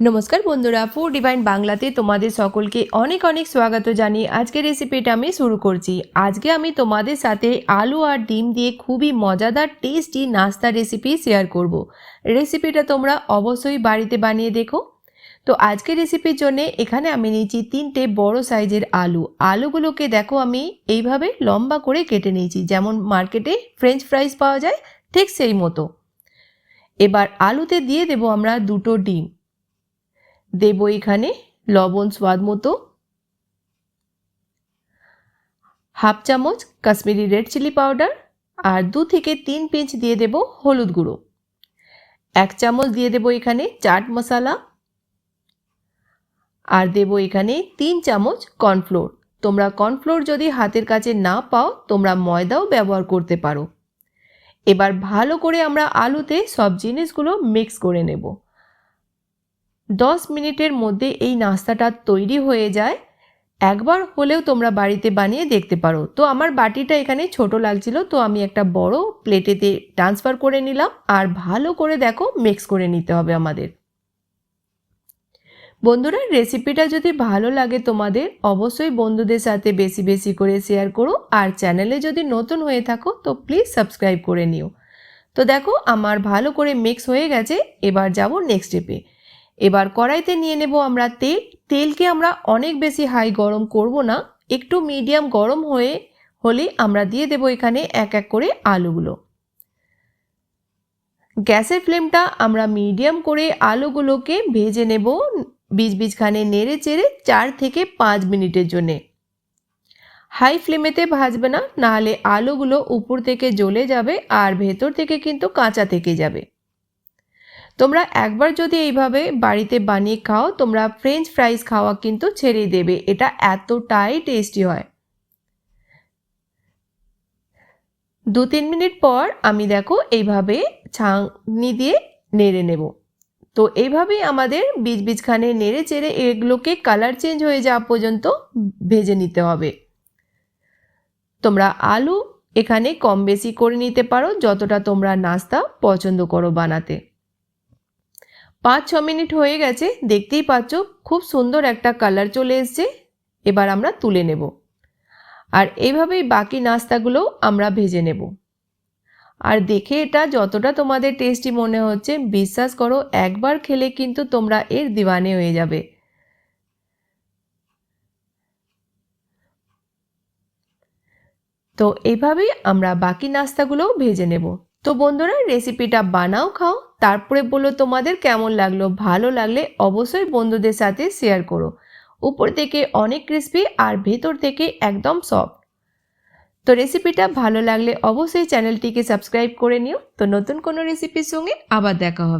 নমস্কার বন্ধুরা food divine বাংলাতে তোমাদের সকলকে অনেক অনেক স্বাগত জানিয়ে আজকের রেসিপিটা আমি শুরু করছি। আজকে আমি তোমাদের সাথে আলু আর ডিম দিয়ে খুবই মজাদার টেস্টি নাস্তা রেসিপি শেয়ার করব। রেসিপিটা তোমরা অবশ্যই বাড়িতে বানিয়ে দেখো। তো আজকের রেসিপির জন্য এখানে আমি নিয়েছি তিনটে বড় সাইজের আলু। আলুগুলোকে দেখো আমি এইভাবে লম্বা করে কেটে নিয়েছি, যেমন মার্কেটে ফ্রেঞ্চ ফ্রাইস পাওয়া যায় ঠিক সেই মতো। এবার আলুতে দিয়ে দেবো আমরা দুটো ডিম। দেব এখানে লবণ স্বাদ মতো। হাফ চামচ কাশ্মীরি রেড চিলি পাউডার আর দু থেকে তিন পিঞ্চ দিয়ে দেব হলুদ গুঁড়ো। এক চামচ দিয়ে দেব এখানে চাট মশলা। আর দেব এখানে তিন চামচ কর্নফ্লোর। তোমরা কর্নফ্লোর যদি হাতের কাছে না পাও, তোমরা ময়দাও ব্যবহার করতে পারো। এবার ভালো করে আমরা আলুতে সব জিনিসগুলো মিক্স করে নেব। দশ মিনিটের মধ্যে এই নাস্তাটা তৈরি হয়ে যায়। একবার হলেও তোমরা বাড়িতে বানিয়ে দেখতে পারো। তো আমার বাটিটা এখানে ছোট লাগছিল তো আমি একটা বড় প্লেটেতে ট্রান্সফার করে নিলাম। আর ভালো করে দেখো মিক্স করে নিতে হবে আমাদের। বন্ধুরা রেসিপিটা যদি ভালো লাগে তোমাদের, অবশ্যই বন্ধুদের সাথে বেশি বেশি করে শেয়ার করো। আর চ্যানেলে যদি নতুন হয়ে থাকো, তো প্লিজ সাবস্ক্রাইব করে নিও। তো দেখো, আমার ভালো করে মিক্স হয়ে গেছে। এবার যাব নেক্সট স্টেপে এবার কড়াইতে নিয়ে নেব আমরা তেল। তেলকে আমরা অনেক বেশি হাই গরম করব না, একটু মিডিয়াম গরম হয়ে হলে আমরা দিয়ে দেব এখানে এক এক করে আলুগুলো। গ্যাসের ফ্লেমটা আমরা মিডিয়াম করে আলুগুলোকে ভেজে নেব বীজ বীজখানে নেড়ে চেড়ে চার থেকে পাঁচ মিনিটের জন্যে। হাই ফ্লেমেতে ভাজবে না, নাহলে আলুগুলো উপর থেকে জ্বলে যাবে আর ভেতর থেকে কিন্তু কাঁচা থেকে যাবে। তোমরা একবার যদি এইভাবে বাড়িতে বানিয়ে খাও, তোমরা ফ্রেঞ্চ ফ্রাইস খাওয়া কিন্তু ছেড়ে দেবে। এটা এতটাই টেস্টি হয়। দু তিন মিনিট পর আমি দেখো এইভাবে ছাঁকনি দিয়ে নেড়ে নেব। তো এইভাবেই আমাদের বীজ বীজখানে নেড়ে চেড়ে এগুলোকে কালার চেঞ্জ হয়ে যাওয়া পর্যন্ত ভেজে নিতে হবে। তোমরা আলু এখানে কম বেশি করে নিতে পারো, যতটা তোমরা নাস্তা পছন্দ করো বানাতে। পাঁচ ছ মিনিট হয়ে গেছে, দেখতেই পাচ্ছ খুব সুন্দর একটা কালার চলে এসছে। এবার আমরা তুলে নেব। আর এইভাবেই বাকি নাস্তাগুলোও আমরা ভেজে নেব। আর দেখে এটা যতটা তোমাদের টেস্টি মনে হচ্ছে, বিশ্বাস করো একবার খেলে কিন্তু তোমরা এর দিওয়ানে হয়ে যাবে। তো এইভাবেই আমরা বাকি নাস্তাগুলোও ভেজে নেব। তো বন্ধুরা রেসিপিটা বানাও, খাও। তারপরে বলল, তোমাদের কেমন লাগল? ভালো লাগলে অবশ্যই বন্ধুদের সাথে শেয়ার করো। উপর থেকে অনেক ক্রিস্পি আর ভেতর থেকে একদম সফট তো রেসিপিটা ভালো লাগলে অবশ্যই চ্যানেলটিকে সাবস্ক্রাইব করে নিও। তো নতুন কোনো রেসিপির সঙ্গে আবার দেখা হবে।